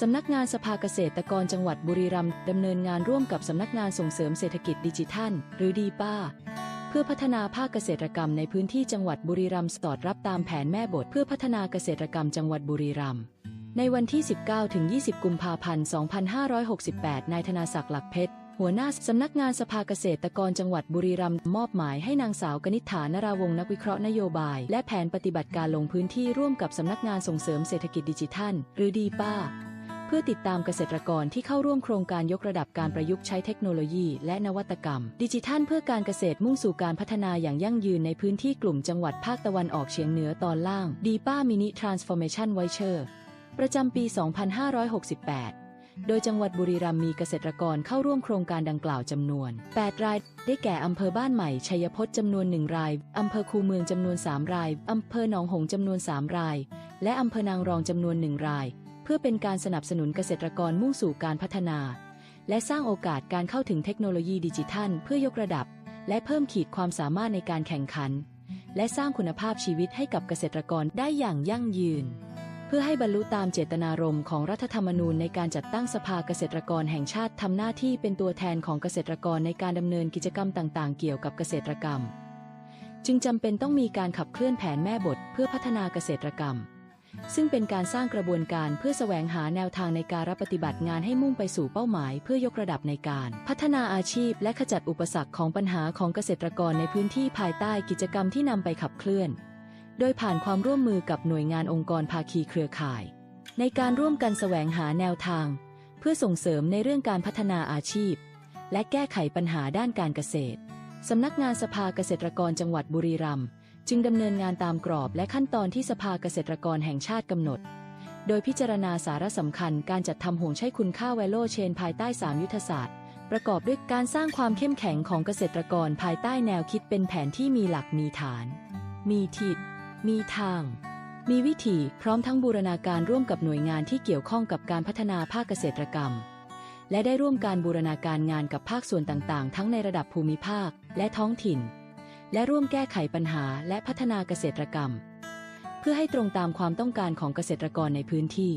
สำนักงานสภาเกษตรกรจังหวัดบุรีรัมย์ดำเนินงานร่วมกับสำนักงานส่งเสริมเศรษฐกิจดิจิทัล หรือดีป้า เพื่อพัฒนาภาคเกษตรกรรมในพื้นที่จังหวัดบุรีรัมย์สอดรับตามแผนแม่บทเพื่อพัฒนาเกษตรกรรมจังหวัดบุรีรัมย์ในวันที่ 19ถึง20 กุมภาพันธ์ 2568 นายธนาศักดิ์หลักเพชรหัวหน้าสำนักงานสภาเกษตรกรจังหวัดบุรีรัมย์มอบหมายให้นางสาวกนิษฐานราวงศ์นักวิเคราะห์นโยบาย และแผนปฏิบัติการลงพื้นที่ร่วมกับสำนักงานส่งเสริมเศรษฐกิจดิจิทัล หรือดีป้า เพื่อติดตามเกษตรกรที่เข้าร่วมโครงการยกระดับการประยุกต์ใช้เทคโนโลยี และนวัตกรรม ดิจิทัลเพื่อการเกษตรมุ่งสู่การพัฒนาอย่างยั่งยืนในพื้นที่กลุ่มจังหวัดภาคตะวันออกเฉียงเหนือตอนล่างดีป้ามินิทรานส์ฟอร์เมชันไวเชอร์ประจำปี 2568 โดยจังหวัดบุรีรัมย์มีเกษตรกรเข้าร่วมโครงการดังกล่าวจำนวน 8 ราย ได้แก่อำเภอบ้านใหม่ ชัยพจน์จำนวน 1 ราย อำเภอคูเมืองจำนวน 3 ราย อำเภอหนองหงจำนวน 3 ราย และอำเภอนางรองจำนวน 1 ราย เพื่อเป็นการสนับสนุนเกษตรกรมุ่งสู่การพัฒนา และสร้างโอกาสการเข้าถึงเทคโนโลยีดิจิทัล เพื่อยกระดับ และเพิ่มขีดความสามารถในการแข่งขัน และสร้างคุณภาพชีวิตให้กับเกษตรกรได้อย่างยั่งยืน เพื่อให้บรรลุตามเจตนารมณ์ของรัฐธรรมนูญในการจัดตั้งสภาเกษตรกรแห่งชาติทำหน้าที่เป็นตัวแทนของเกษตรกรในการดำเนินกิจกรรมต่าง ๆ เกี่ยวกับเกษตรกรรม จึงจำเป็นต้องมีการขับเคลื่อนแผนแม่บทเพื่อพัฒนาเกษตรกรรม ซึ่งเป็นการสร้างกระบวนการเพื่อแสวงหาแนวทางในการรับปฏิบัติงานให้มุ่งไปสู่เป้าหมาย เพื่อยกระดับในการพัฒนาอาชีพ และขจัดอุปสรรคของปัญหาของเกษตรกรในพื้นที่ภายใต้กิจกรรมที่นำไปขับเคลื่อน โดยผ่านความร่วมมือกับหน่วยงานองค์กรภาคีเครือข่าย ในการร่วมกันแสวงหาแนวทาง เพื่อส่งเสริมในเรื่องการพัฒนาอาชีพ และแก้ไขปัญหาด้านการเกษตรสำนักงานสภาเกษตรกรจังหวัดบุรีรัมย์ จึงดำเนินงานตามกรอบและขั้นตอนที่สภาเกษตรกรแห่งชาติกำหนด โดยพิจารณาสาระสำคัญการจัดทำห่วงใช้คุณค่า Value Chain ภายใต้ 3 ยุทธศาสตร์ ประกอบด้วยการสร้างความเข้มแข็งของเกษตรกรภายใต้แนวคิดเป็นแผนที่มีหลักมีฐาน มีทิศ มีทาง มีวิธีพร้อมทั้งบูรณาการร่วมกับหน่วยงานที่เกี่ยวข้องกับการพัฒนาภาคเกษตรกรรม และได้ร่วมการบูรณาการงานกับภาคส่วนต่างๆ ทั้งในระดับภูมิภาคและท้องถิ่น และร่วมแก้ไขปัญหาและพัฒนาเกษตรกรรม เพื่อให้ตรงตามความต้องการของเกษตรกรในพื้นที่